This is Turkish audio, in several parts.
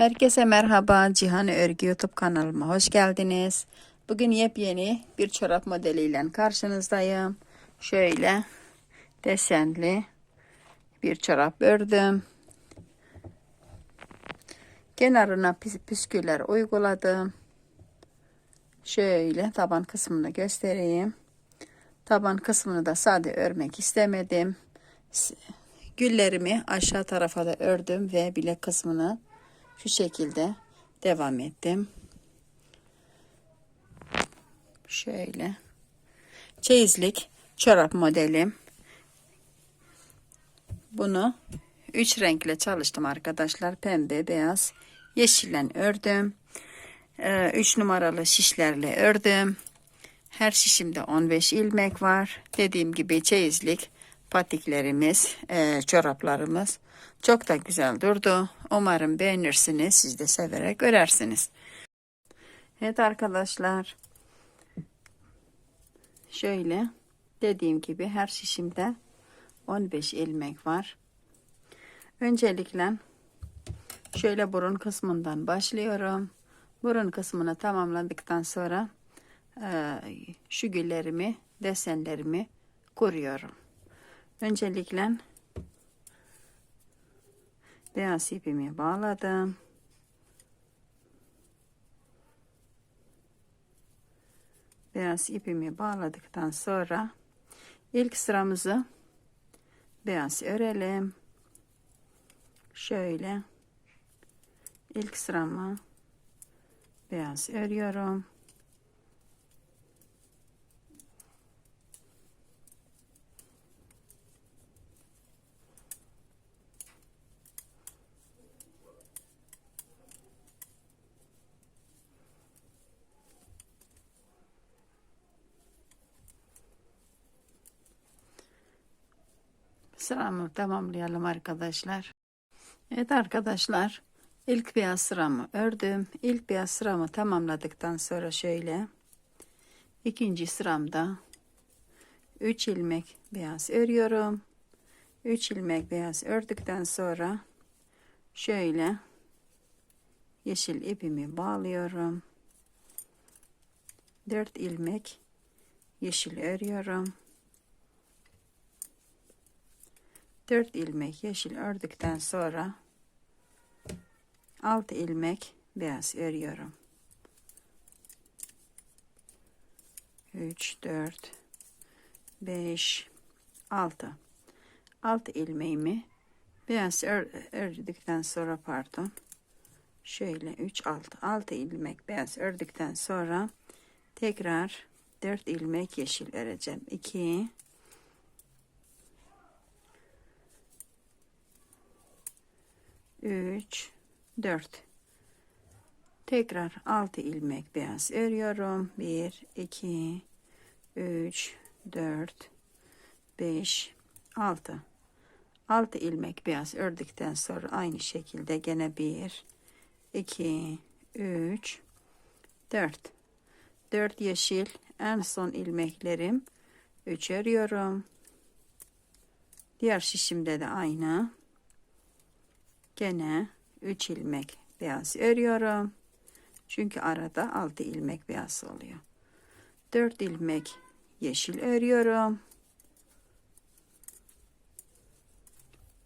Herkese merhaba. Cihan Örgü YouTube kanalıma hoş geldiniz. Bugün yepyeni bir çorap modeliyle karşınızdayım. Şöyle desenli bir çorap ördüm. Kenarına püs- püsküller uyguladım. Şöyle taban kısmını göstereyim. Taban kısmını da sade örmek istemedim. Güllerimi aşağı tarafa da ördüm ve bilek kısmını şu şekilde devam ettim. Şöyle. Çeyizlik çorap modelim. Bunu üç renkle çalıştım arkadaşlar. Pembe, beyaz, yeşille ördüm. Ee, üç numaralı şişlerle ördüm. Her şişimde 15 ilmek var. Dediğim gibi çeyizlik patiklerimiz, e, çoraplarımız çok da güzel durdu. Umarım beğenirsiniz. Siz de severek örersiniz. Evet arkadaşlar. Şöyle dediğim gibi her şişimde 15 ilmek var. Öncelikle şöyle burun kısmından başlıyorum. Burun kısmını tamamladıktan sonra e, şu güllerimi, desenlerimi kuruyorum. Öncelikle beyaz ipimi bağladım. Beyaz ipimi bağladıktan sonra ilk sıramızı beyaz örelim. Şöyle ilk sıramı beyaz örüyorum. Sıramı tamamlayalım arkadaşlar. Evet arkadaşlar. ilk beyaz sıramı ördüm. İlk beyaz sıramı tamamladıktan sonra şöyle. ikinci sıramda 3 ilmek beyaz örüyorum. 3 ilmek beyaz ördükten sonra şöyle yeşil ipimi bağlıyorum. 4 ilmek yeşil örüyorum. 4 ilmek yeşil ördükten sonra 6 ilmek beyaz örüyorum. 3 4 5 6 6 ilmeğimi beyaz ör, ördükten sonra pardon şöyle 3 6 6 ilmek beyaz ördükten sonra tekrar 4 ilmek yeşil öreceğim. 2 3 4 tekrar 6 ilmek beyaz örüyorum. 1 2 3 4 5 6 6 ilmek beyaz ördükten sonra aynı şekilde gene 1 2 3 4 4 yeşil. En son ilmeklerim. 3 örüyorum. Diğer şişimde de aynı gene 3 ilmek beyaz örüyorum. Çünkü arada 6 ilmek beyaz oluyor. 4 ilmek yeşil örüyorum.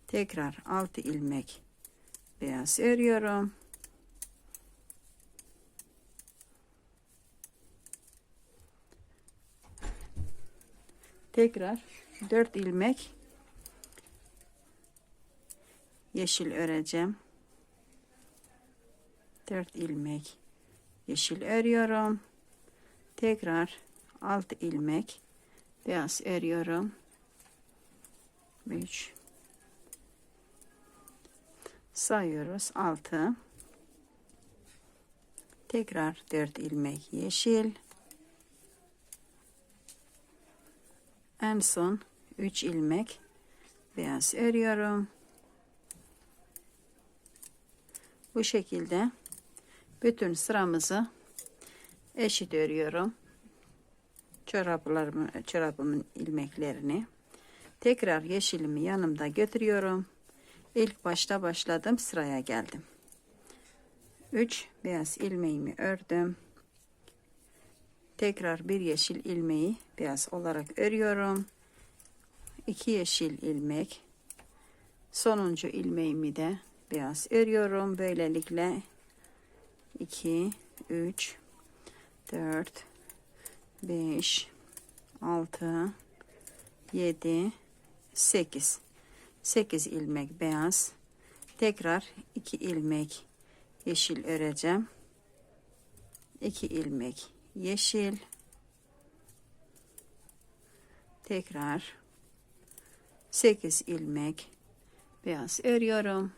Tekrar 6 ilmek beyaz örüyorum. Tekrar 4 ilmek yeşil öreceğim. 4 ilmek yeşil örüyorum. Tekrar 6 ilmek beyaz örüyorum. 3 sayıyoruz 6 tekrar 4 ilmek yeşil en son 3 ilmek beyaz örüyorum bu şekilde bütün sıramızı eşit örüyorum çoraplarımı çorabımın ilmeklerini tekrar yeşilimi yanımda götürüyorum İlk başta başladım sıraya geldim 3 beyaz ilmeğimi ördüm. Tekrar bir yeşil ilmeği beyaz olarak örüyorum. 2 yeşil ilmek. Sonuncu ilmeğimi de beyaz örüyorum. Böylelikle 2 3 4 5 6 7 8 8 ilmek beyaz. Tekrar 2 ilmek yeşil öreceğim. 2 ilmek yeşil. Tekrar 8 ilmek beyaz örüyorum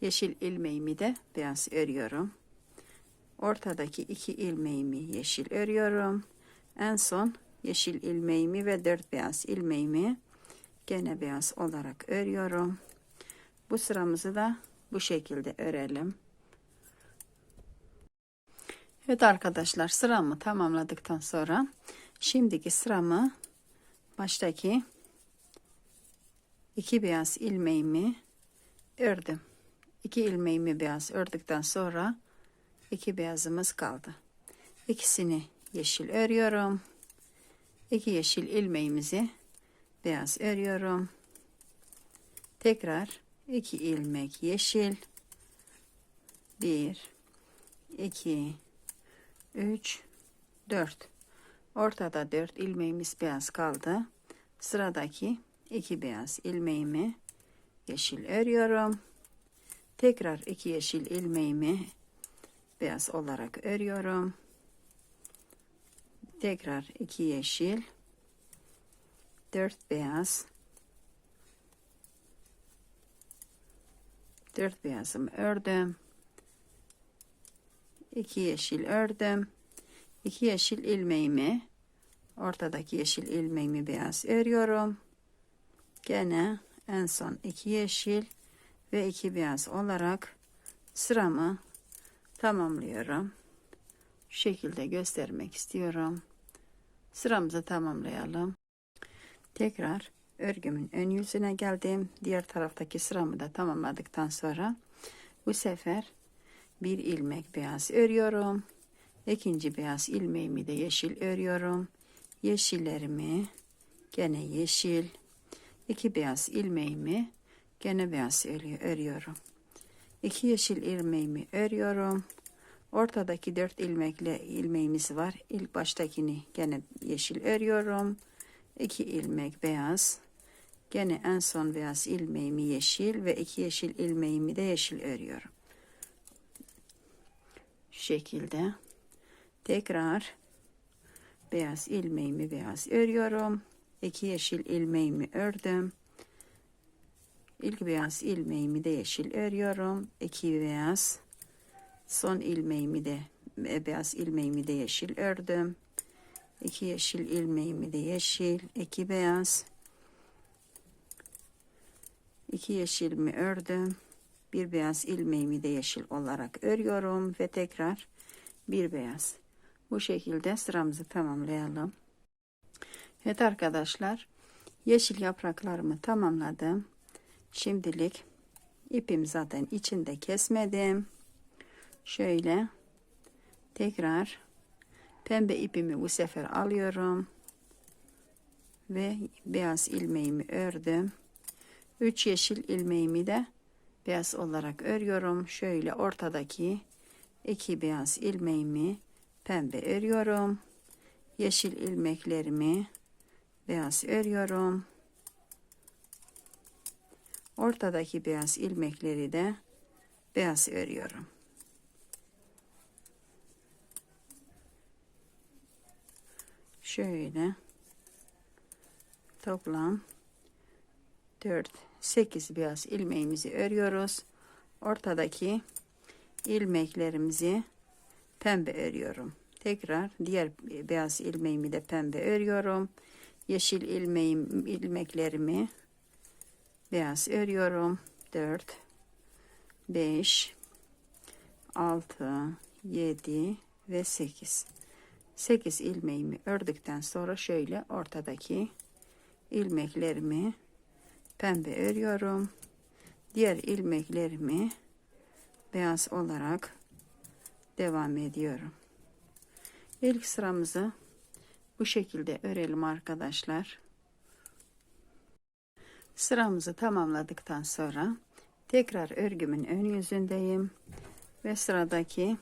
yeşil ilmeğimi de beyaz örüyorum. Ortadaki iki ilmeğimi yeşil örüyorum. En son yeşil ilmeğimi ve dört beyaz ilmeğimi gene beyaz olarak örüyorum. Bu sıramızı da bu şekilde örelim. Evet arkadaşlar sıramı tamamladıktan sonra şimdiki sıramı baştaki iki beyaz ilmeğimi ördüm. İki ilmeğimi beyaz ördükten sonra iki beyazımız kaldı. İkisini yeşil örüyorum. İki yeşil ilmeğimizi beyaz örüyorum. Tekrar iki ilmek yeşil. Bir, iki, üç, dört. Ortada dört ilmeğimiz beyaz kaldı. Sıradaki iki beyaz ilmeğimi yeşil örüyorum. Tekrar iki yeşil ilmeğimi beyaz olarak örüyorum. Tekrar iki yeşil, dört beyaz, dört beyazımı ördüm. iki yeşil ördüm. iki yeşil ilmeğimi ortadaki yeşil ilmeğimi beyaz örüyorum. Gene en son iki yeşil ve iki beyaz olarak sıramı tamamlıyorum. Şu şekilde göstermek istiyorum. Sıramızı tamamlayalım. Tekrar örgümün ön yüzüne geldim. Diğer taraftaki sıramı da tamamladıktan sonra bu sefer bir ilmek beyaz örüyorum. İkinci beyaz ilmeğimi de yeşil örüyorum. Yeşillerimi gene yeşil. iki beyaz ilmeğimi gene beyaz örüyorum. İki yeşil ilmeğimi örüyorum. Ortadaki dört ilmekle ilmeğimiz var. İlk baştakini gene yeşil örüyorum. İki ilmek beyaz. Gene en son beyaz ilmeğimi yeşil ve iki yeşil ilmeğimi de yeşil örüyorum. Şu şekilde. Tekrar beyaz ilmeğimi beyaz örüyorum. İki yeşil ilmeğimi ördüm. İlk beyaz ilmeğimi de yeşil örüyorum. İki beyaz. Son ilmeğimi de beyaz ilmeğimi de yeşil ördüm. İki yeşil ilmeğimi de yeşil. iki beyaz. İki yeşilimi ördüm. Bir beyaz ilmeğimi de yeşil olarak örüyorum ve tekrar bir beyaz. Bu şekilde sıramızı tamamlayalım. Evet arkadaşlar yeşil yapraklarımı tamamladım. Şimdilik ipim zaten içinde kesmedim. Şöyle tekrar pembe ipimi bu sefer alıyorum. Ve beyaz ilmeğimi ördüm. 3 yeşil ilmeğimi de beyaz olarak örüyorum. Şöyle ortadaki iki beyaz ilmeğimi pembe örüyorum. Yeşil ilmeklerimi beyaz örüyorum. Ortadaki beyaz ilmekleri de beyaz örüyorum. Şöyle toplam 4 8 beyaz ilmeğimizi örüyoruz. Ortadaki ilmeklerimizi pembe örüyorum. Tekrar diğer beyaz ilmeğimi de pembe örüyorum. Yeşil ilmeğim ilmeklerimi beyaz örüyorum 4 5 6 7 ve 8 8 ilmeğimi ördükten sonra şöyle ortadaki ilmeklerimi pembe örüyorum. Diğer ilmeklerimi beyaz olarak devam ediyorum. İlk sıramızı bu şekilde örelim arkadaşlar. Sıramızı tamamladıktan sonra tekrar örgümün ön yüzündeyim ve sıradaki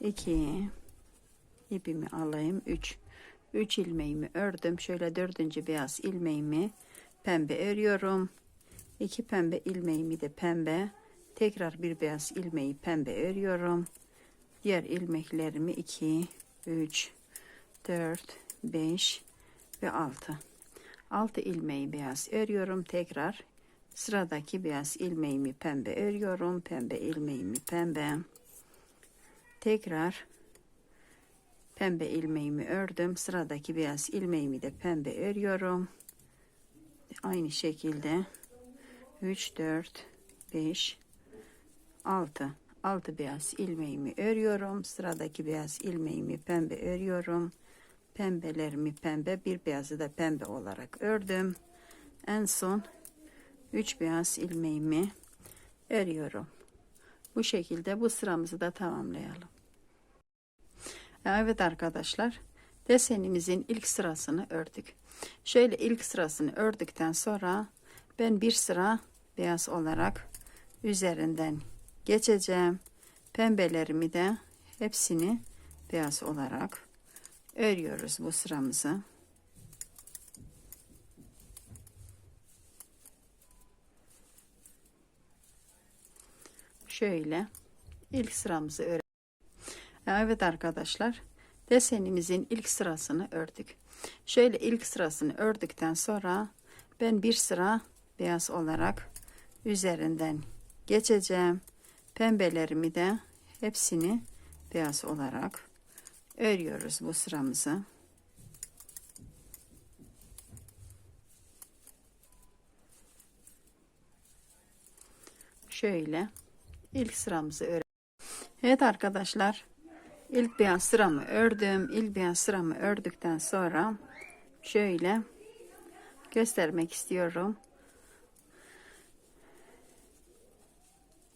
iki ipimi alayım. 3 3 ilmeğimi ördüm. Şöyle dördüncü beyaz ilmeğimi pembe örüyorum. 2 pembe ilmeğimi de pembe tekrar bir beyaz ilmeği pembe örüyorum. Diğer ilmeklerimi 2 3 4 5 ve 6 6 ilmeği beyaz örüyorum tekrar. Sıradaki beyaz ilmeğimi pembe örüyorum. Pembe ilmeğimi pembe. Tekrar pembe ilmeğimi ördüm. Sıradaki beyaz ilmeğimi de pembe örüyorum. Aynı şekilde 3 4 5 6 6 beyaz ilmeğimi örüyorum. Sıradaki beyaz ilmeğimi pembe örüyorum pembelerimi pembe bir beyazı da pembe olarak ördüm en son 3 beyaz ilmeğimi örüyorum bu şekilde bu sıramızı da tamamlayalım Evet arkadaşlar desenimizin ilk sırasını ördük. Şöyle ilk sırasını ördükten sonra ben bir sıra beyaz olarak üzerinden geçeceğim. Pembelerimi de hepsini beyaz olarak örüyoruz bu sıramızı. Şöyle ilk sıramızı örelim. Evet arkadaşlar desenimizin ilk sırasını ördük. Şöyle ilk sırasını ördükten sonra ben bir sıra beyaz olarak üzerinden geçeceğim. Pembelerimi de hepsini beyaz olarak örüyoruz bu sıramızı. Şöyle ilk sıramızı örelim. Evet arkadaşlar İlk beyaz sıramı ördüm. İlk beyaz sıramı ördükten sonra şöyle göstermek istiyorum.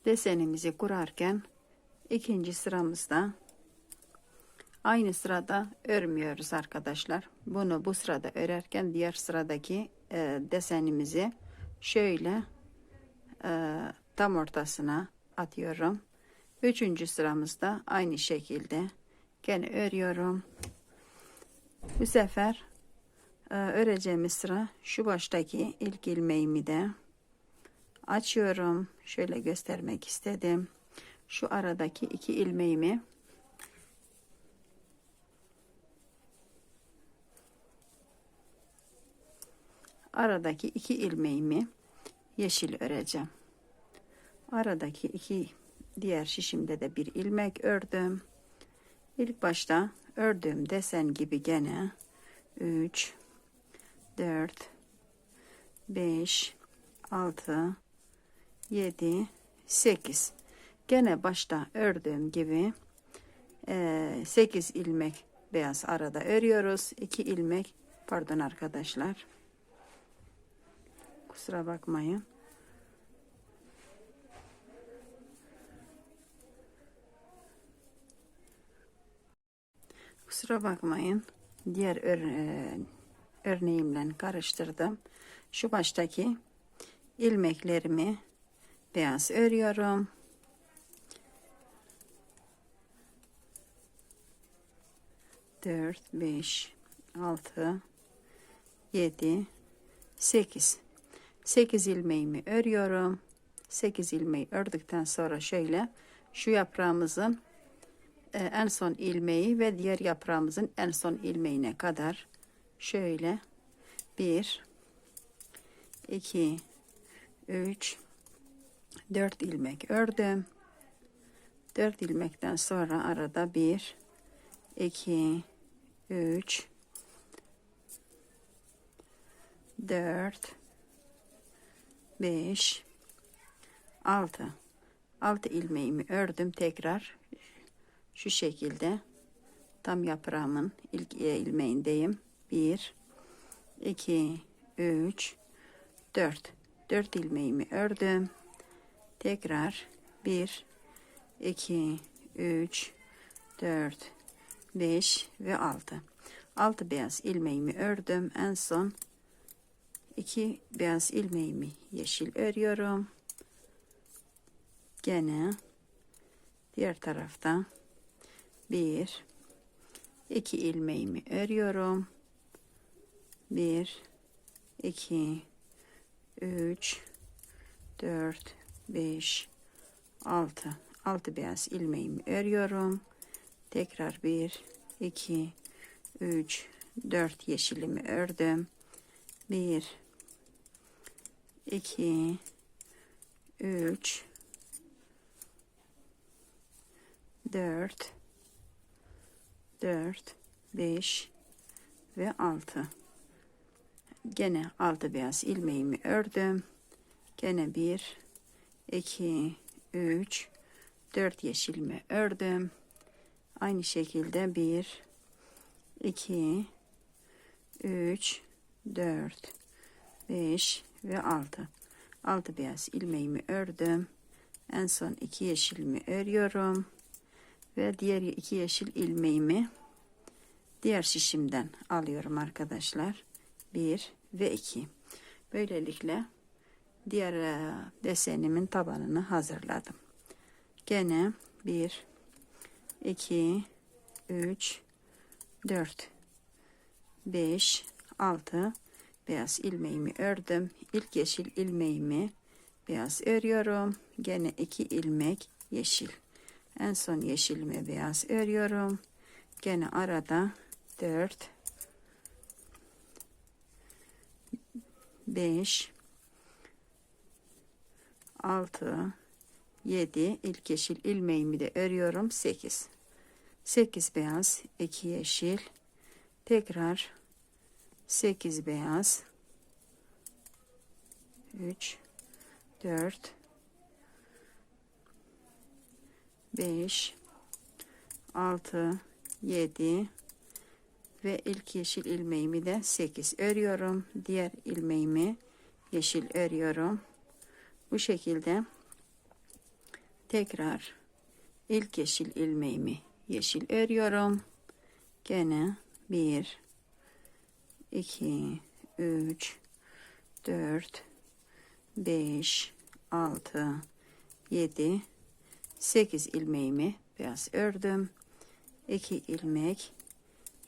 Desenimizi kurarken ikinci sıramızda aynı sırada örmüyoruz arkadaşlar. Bunu bu sırada örerken diğer sıradaki e, desenimizi şöyle e, tam ortasına atıyorum. Üçüncü sıramızda aynı şekilde gene örüyorum. Bu sefer e, öreceğimiz sıra şu baştaki ilk ilmeğimi de açıyorum. Şöyle göstermek istedim. Şu aradaki iki ilmeğimi aradaki iki ilmeğimi yeşil öreceğim. Aradaki iki diğer şişimde de bir ilmek ördüm. İlk başta ördüğüm desen gibi gene 3 4 5 6 7 8 gene başta ördüğüm gibi 8 ilmek beyaz arada örüyoruz 2 ilmek pardon arkadaşlar kusura bakmayın Kusura bakmayın. Diğer ör, e, örneğimle karıştırdım. Şu baştaki ilmeklerimi beyaz örüyorum. Dört, beş, altı, yedi, sekiz. Sekiz ilmeğimi örüyorum. Sekiz ilmeği ördükten sonra şöyle şu yaprağımızın e, en son ilmeği ve diğer yaprağımızın en son ilmeğine kadar şöyle 1 2 3 4 ilmek ördüm 4 ilmekten sonra arada 1 2 3 4 5 6 6 ilmeğimi ördüm tekrar. Şu şekilde. Tam yaprağımın ilk ilmeğindeyim. 1 2 3 4 4 ilmeğimi ördüm. Tekrar. 1 2 3 4 5 ve 6 6 beyaz ilmeğimi ördüm. En son 2 beyaz ilmeğimi yeşil örüyorum. Gene diğer tarafta 1 2 ilmeğimi örüyorum. 1 2 3 4 5 6 6 beyaz ilmeğimi örüyorum. Tekrar 1 2 3 4 yeşilimi ördüm. 1 2 3 4 4 5 ve 6 gene 6 beyaz ilmeğimi ördüm. Gene 1 2 3 4 yeşilimi ördüm. Aynı şekilde 1 2 3 4 5 ve 6 6 beyaz ilmeğimi ördüm. En son 2 yeşilimi örüyorum. Ve diğer iki yeşil ilmeğimi diğer şişimden alıyorum arkadaşlar. 1 ve 2 böylelikle diğer e, desenimin tabanını hazırladım. Gene 1 2 3 4 5 6 beyaz ilmeğimi ördüm. İlk yeşil ilmeğimi beyaz örüyorum. Gene 2 ilmek yeşil. En son yeşilimi beyaz örüyorum. Gene arada 4 5 6 7 ilk yeşil ilmeğimi de örüyorum. 8 8 beyaz 2 yeşil. Tekrar 8 beyaz. 3 4 5 6 7 ve ilk yeşil ilmeğimi de 8 örüyorum. Diğer ilmeğimi yeşil örüyorum. Bu şekilde tekrar ilk yeşil ilmeğimi yeşil örüyorum. Gene 1 2 3 4 5 6 7 8 ilmeğimi beyaz ördüm. 2 ilmek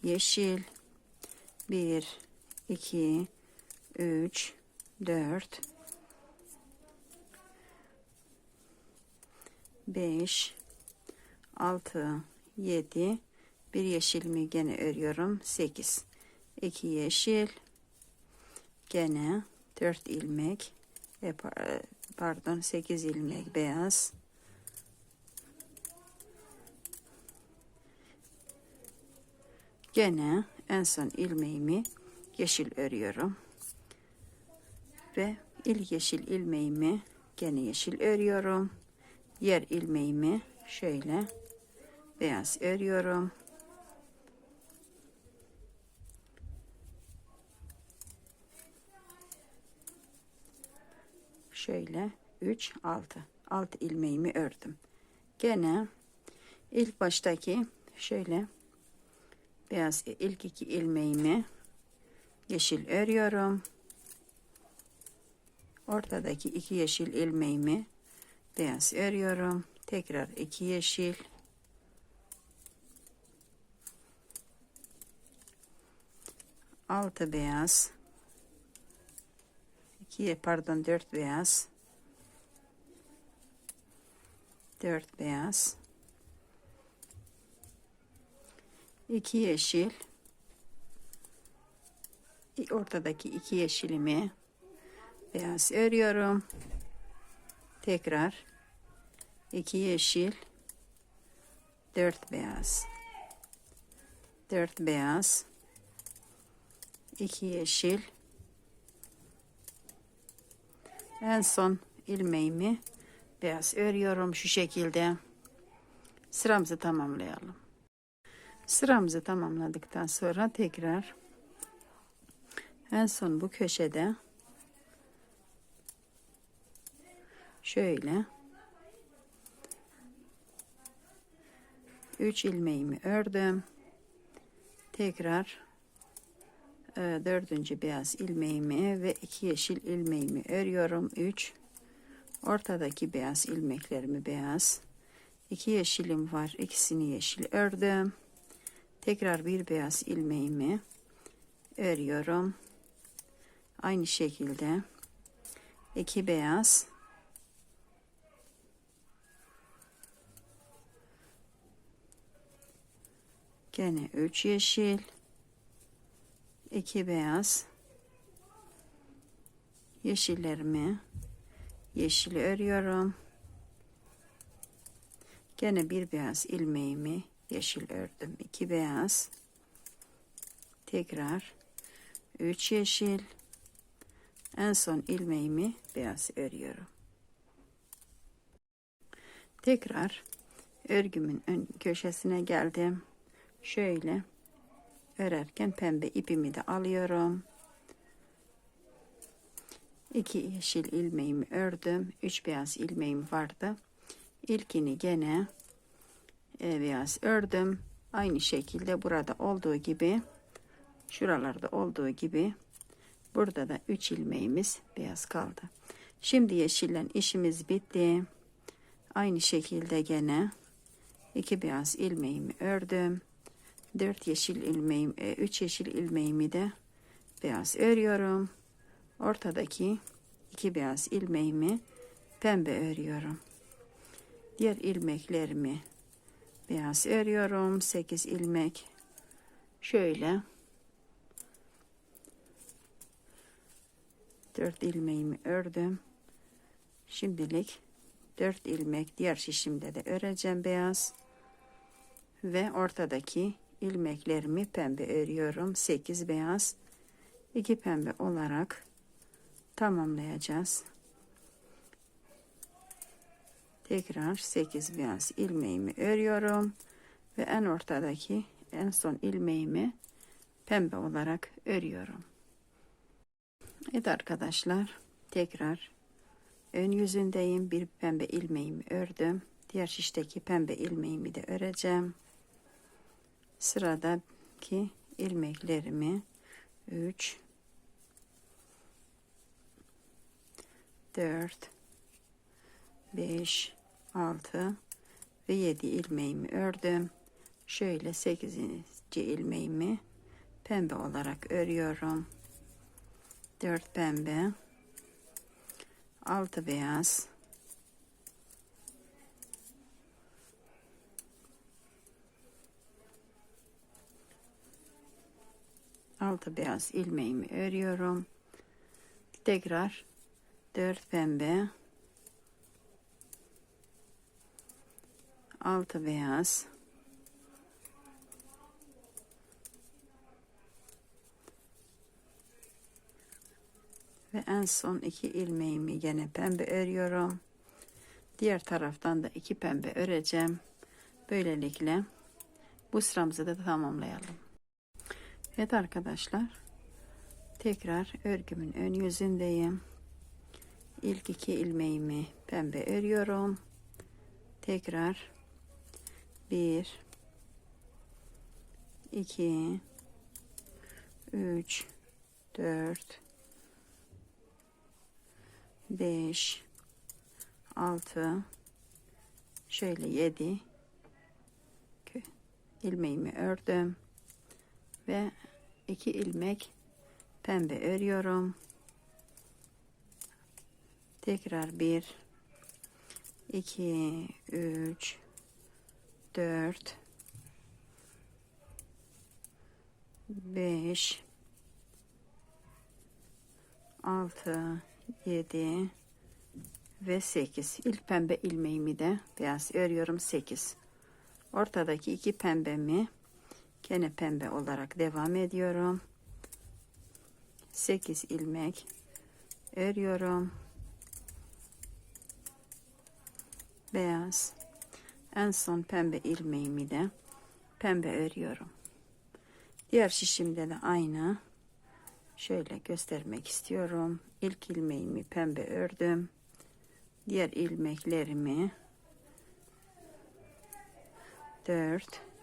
yeşil. 1 2 3 4 5 6 7 bir yeşilimi gene örüyorum. 8 2 yeşil. Gene 4 ilmek. E, pardon 8 ilmek beyaz. Gene en son ilmeğimi yeşil örüyorum. Ve ilk yeşil ilmeğimi gene yeşil örüyorum. Yer ilmeğimi şöyle beyaz örüyorum şöyle 3 6 6 ilmeğimi ördüm. Gene ilk baştaki şöyle beyaz ilk iki ilmeğimi yeşil örüyorum. Ortadaki iki yeşil ilmeğimi beyaz örüyorum. Tekrar iki yeşil. Altı beyaz 2 pardon 4 beyaz. 4 beyaz. 2 yeşil. Ortadaki iki yeşilimi beyaz örüyorum. Tekrar 2 yeşil 4 beyaz. 4 beyaz. 2 yeşil en son ilmeğimi beyaz örüyorum şu şekilde sıramızı tamamlayalım sıramızı tamamladıktan sonra tekrar en son bu köşede şöyle 3 ilmeğimi ördüm. Tekrar dördüncü beyaz ilmeğimi ve iki yeşil ilmeğimi örüyorum. 3 ortadaki beyaz ilmeklerimi beyaz. iki yeşilim var. ikisini yeşil ördüm. Tekrar bir beyaz ilmeğimi örüyorum. Aynı şekilde iki beyaz Gene 3 yeşil, 2 beyaz. Yeşillerimi yeşili örüyorum. Gene bir beyaz ilmeğimi yeşil ördüm. 2 beyaz. Tekrar 3 yeşil. En son ilmeğimi beyaz örüyorum. Tekrar örgümün ön köşesine geldim şöyle örerken pembe ipimi de alıyorum. İki yeşil ilmeğimi ördüm. Üç beyaz ilmeğim vardı. İlkini gene e, beyaz ördüm. Aynı şekilde burada olduğu gibi şuralarda olduğu gibi burada da üç ilmeğimiz beyaz kaldı. Şimdi yeşillen işimiz bitti. Aynı şekilde gene iki beyaz ilmeğimi ördüm. 4 yeşil ilmeğim, 3 e, yeşil ilmeğimi de beyaz örüyorum. Ortadaki iki beyaz ilmeğimi pembe örüyorum. Diğer ilmeklerimi beyaz örüyorum. 8 ilmek şöyle 4 ilmeğimi ördüm. Şimdilik 4 ilmek diğer şişimde de öreceğim beyaz ve ortadaki ilmeklerimi pembe örüyorum. 8 beyaz, 2 pembe olarak tamamlayacağız. Tekrar 8 beyaz ilmeğimi örüyorum ve en ortadaki en son ilmeğimi pembe olarak örüyorum. Evet arkadaşlar tekrar ön yüzündeyim. Bir pembe ilmeğimi ördüm. Diğer şişteki pembe ilmeğimi de öreceğim sıradaki ilmeklerimi 3 4 5 6 ve 7 ilmeğimi ördüm. Şöyle 8. ilmeğimi pembe olarak örüyorum. 4 pembe 6 beyaz 6 beyaz ilmeğimi örüyorum. Tekrar 4 pembe 6 beyaz ve en son iki ilmeğimi gene pembe örüyorum. Diğer taraftan da iki pembe öreceğim. Böylelikle bu sıramızı da tamamlayalım. Evet arkadaşlar. Tekrar örgümün ön yüzündeyim. İlk iki ilmeğimi pembe örüyorum. Tekrar bir, iki, üç, dört, beş, altı, şöyle yedi ilmeğimi ördüm ve iki ilmek pembe örüyorum. Tekrar bir, iki, üç, dört, beş, altı, yedi ve sekiz. İlk pembe ilmeğimi de beyaz örüyorum sekiz. Ortadaki iki pembemi Gene pembe olarak devam ediyorum. 8 ilmek örüyorum. Beyaz. En son pembe ilmeğimi de pembe örüyorum. Diğer şişimde de aynı. Şöyle göstermek istiyorum. İlk ilmeğimi pembe ördüm. diğer ilmeklerimi 4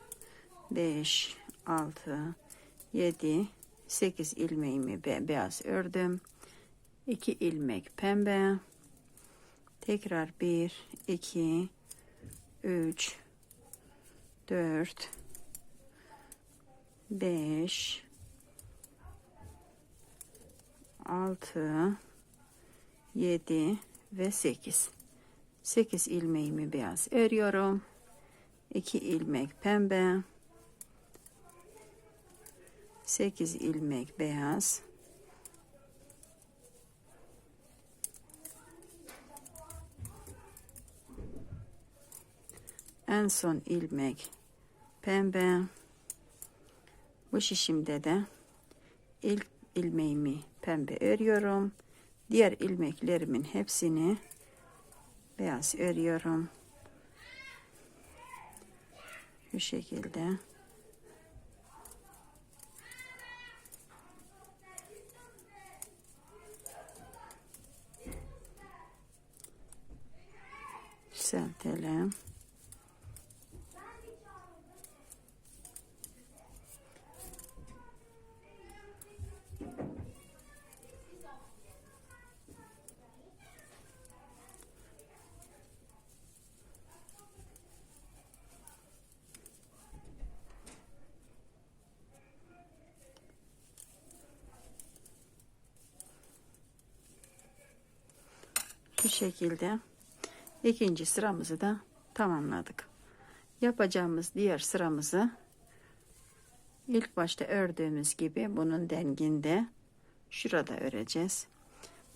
5 6 7 8 ilmeğimi be- beyaz ördüm. 2 ilmek pembe. Tekrar 1 2 3 4 5 6 7 ve 8 8 ilmeğimi beyaz örüyorum. 2 ilmek pembe 8 ilmek beyaz. En son ilmek pembe. Bu şişimde de ilk ilmeğimi pembe örüyorum. Diğer ilmeklerimin hepsini beyaz örüyorum. Şu şekilde yükseltelim. Bu şekilde ikinci sıramızı da tamamladık. Yapacağımız diğer sıramızı ilk başta ördüğümüz gibi bunun denginde şurada öreceğiz.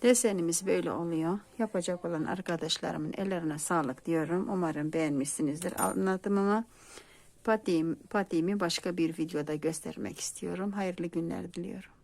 Desenimiz böyle oluyor. Yapacak olan arkadaşlarımın ellerine sağlık diyorum. Umarım beğenmişsinizdir anlatımımı. Patiğim, patiğimi başka bir videoda göstermek istiyorum. Hayırlı günler diliyorum.